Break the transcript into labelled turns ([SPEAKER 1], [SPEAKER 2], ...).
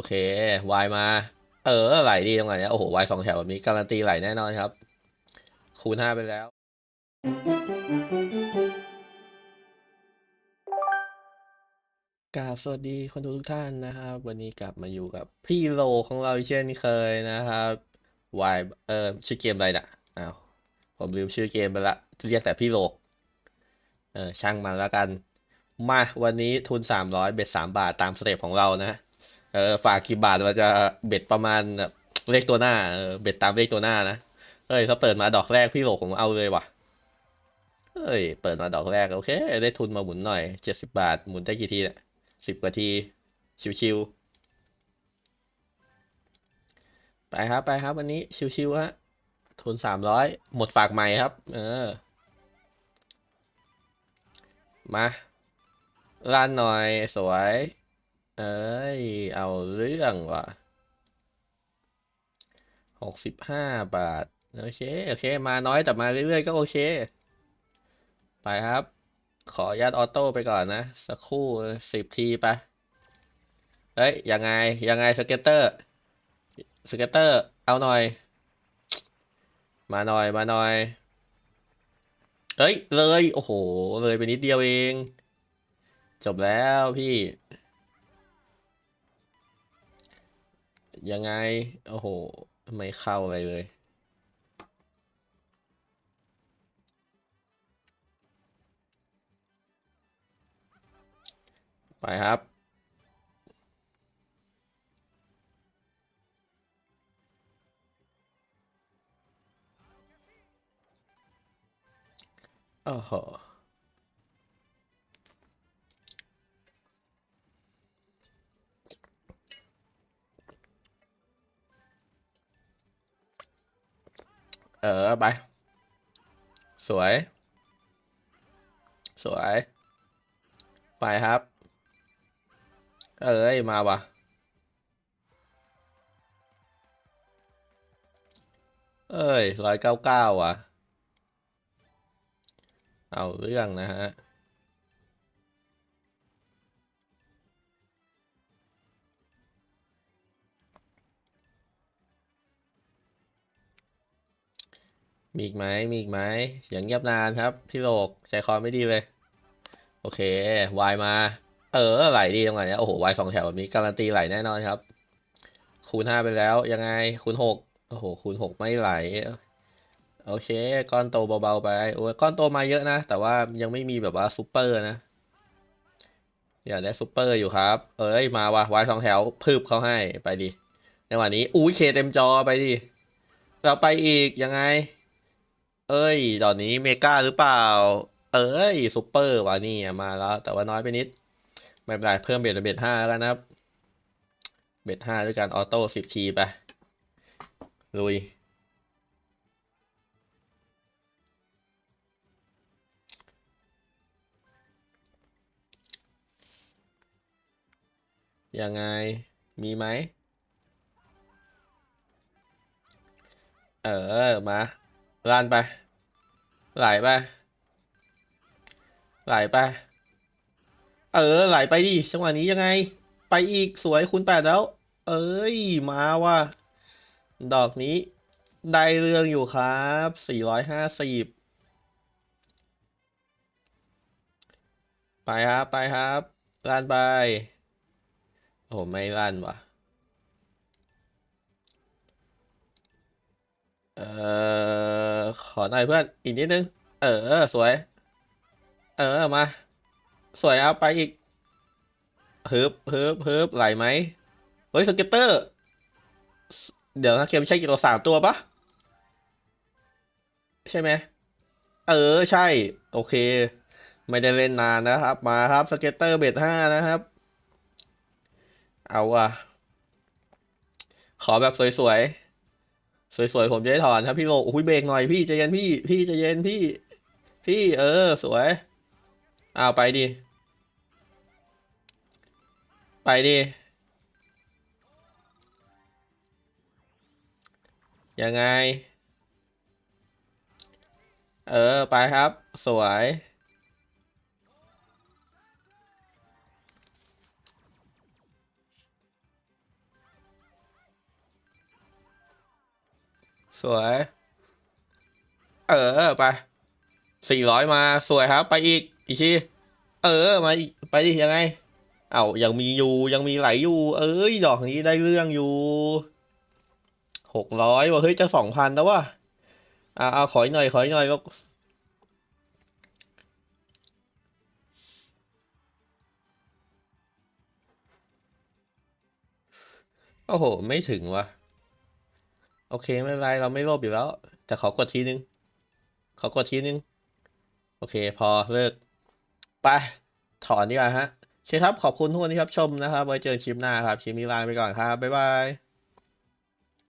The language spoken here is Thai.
[SPEAKER 1] โอเควายมา เออไหลดีตรงไหนเนี่ยโอ้โหวายสองแถวแบบนี้การันตีไหลแน่นอนครับ คูณห้าไปแล้ว กราบสวัสดีคนดูทุกท่านนะครับ วันนี้กลับมาอยู่กับพี่โลของเราเช่นเคยนะครับวายเออชื่อเกมอะไรน่ะอ้าวผมลืมชื่อเกมไปละเรียกแต่พี่โลเออช่างมันแล้วกัน มาวันนี้ทุนสามร้อยเบ็ดสามบาทตามสเต็ปของเรานะ เออฝากกี่บาทเราจะเบ็ดประมาณแบบเลขตัวหน้าเออเบ็ดตามเลขตัวหน้านะเอ้ยถ้าเปิดมาดอกแรกพี่โหลผมเอาเลยว่ะเอ้ย เปิดมาดอกแรกโอเค ได้ทุนมาหมุนหน่อยเจ็ดสิบบาทหมุนได้กี่ทีเนี่ยสิบกว่าที ชิวๆไปครับไปครับ วันนี้ชิวๆฮะทุนสามร้อยหมดฝากใหม่ครับ เออ มาร้านหน่อยสวย เอ้ย เอาเรื่องว่ะหกสิบห้าบาท โอเค โอเค มาน้อยแต่มาเรื่อยๆ ก็โอเค ไปครับ ขอญาตออโต้ไปก่อนนะ สักครู่สิบทีไป เอ้ย ยังไง ยังไงสเก็ตเตอร์ สเก็ตเตอร์ เอาหน่อย มาหน่อย มาหน่อย เอ้ย เลย โอ้โห เลยไปนิดเดียวเอง จบแล้วพี่ ยังไง โอ้โห ไม่เข้าอะไรเลย ไปครับ โอ้โห เออไป สวย สวย ไปครับ เอ้ย มาวะเอ้ยร้อยเก้าเก้าว่ะ เอาเรื่องนะฮะ มีอีกไหมมีอีกไหมอย่างเงียบนานครับพี่โลกใจคอไม่ดีเลยโอเควายมา เออไหลดีตรงไหนเนี่ยโอ้โหวายสองแถวแบบนี้การันตีไหลแน่นอนครับ คูณห้าไปแล้วยังไงคูณหกโอ้โหคูณหกไม่ไหล โอเค ก้อนโตเบาๆไปโอ้ยก้อนโตมาเยอะนะ แต่ว่ายังไม่มีแบบว่าซูเปอร์นะอยากได้ซูเปอร์อยู่ครับ เอ้ยมาวะวายสองแถวพืบเขาให้ไปดิในวันนี้อุ้ยเคเต็มจอไปดิเราไปอีกยังไง เอ้ย ตอนนี้เมกาหรือเปล่า เอ้ยซูเปอร์วะนี่มาแล้ว แต่ว่าน้อยไปนิด ไม่เป็นไรเพิ่มเบ็ดเป็นเบ็ดห้าแล้วกันนะครับ เบ็ดห้าด้วยการออโต้สิบทีไป ลุย ยังไง มีไหม เออ มา ลานไป ไหลไป ไหลไป เออ ไหลไปดิจังหวะนี้ยังไง ไปอีกสวยคูณแปดแล้ว เอ้ย มาว่ะดอกนี้ ได้เรื่องอยู่ครับสี่ร้อยห้าสิบไปครับ ไปครับลานไปโอ้ไม่ลั่นว่ะ เออขอหน่อยเพื่อน อีกนิดนึง เออ สวย เออ มา สวยเอาไปอีกฮึบฮึบฮึบไหลไหม เฮ้ยสเก็ตเตอร์ เดี๋ยวนะเกมใช่กี่ตัวสามตัวปะใช่ไหม เออ ใช่ โอเค ไม่ได้เล่นนานนะครับ มาครับสเก็ตเตอร์เบทห้านะครับ เอาอะขอแบบสวยๆ สวยๆผมจะได้ถอนครับพี่โลอุ้ยเบรกหน่อยพี่ใจเย็นพี่พี่ใจเย็นพี่ พี่เออ สวยเอาไปดิ ไปดิ ยังไง เออ ไปครับ สวย สวย เออไปสี่ร้อยมาสวยครับ ไปอีกอีกทีเออมาอไปดิยังไง เอายังมีอยู่ยังมีไหลอยู่ เอ้ยดอกนี้ได้เรื่องอยู่หกร้อยว่ะเฮ้ยจะสองพันแล้วว่ะอ่าเอาขออีกหน่อยขออีกหน่อยก็โอ้โห ไม่ถึงว่ะ โอเคไม่เป็นไรเราไม่โลภอยู่แล้ว แต่ขอกดทีนึง ขอกดทีนึง โอเค พอเลิก ไป ถอนดีกว่าฮะเคครับขอบคุณทุกคนที่รับชมนะครับ ไว้เจอคลิปหน้าครับ คลิปนี้ลาไปก่อนครับ บ๊ายบาย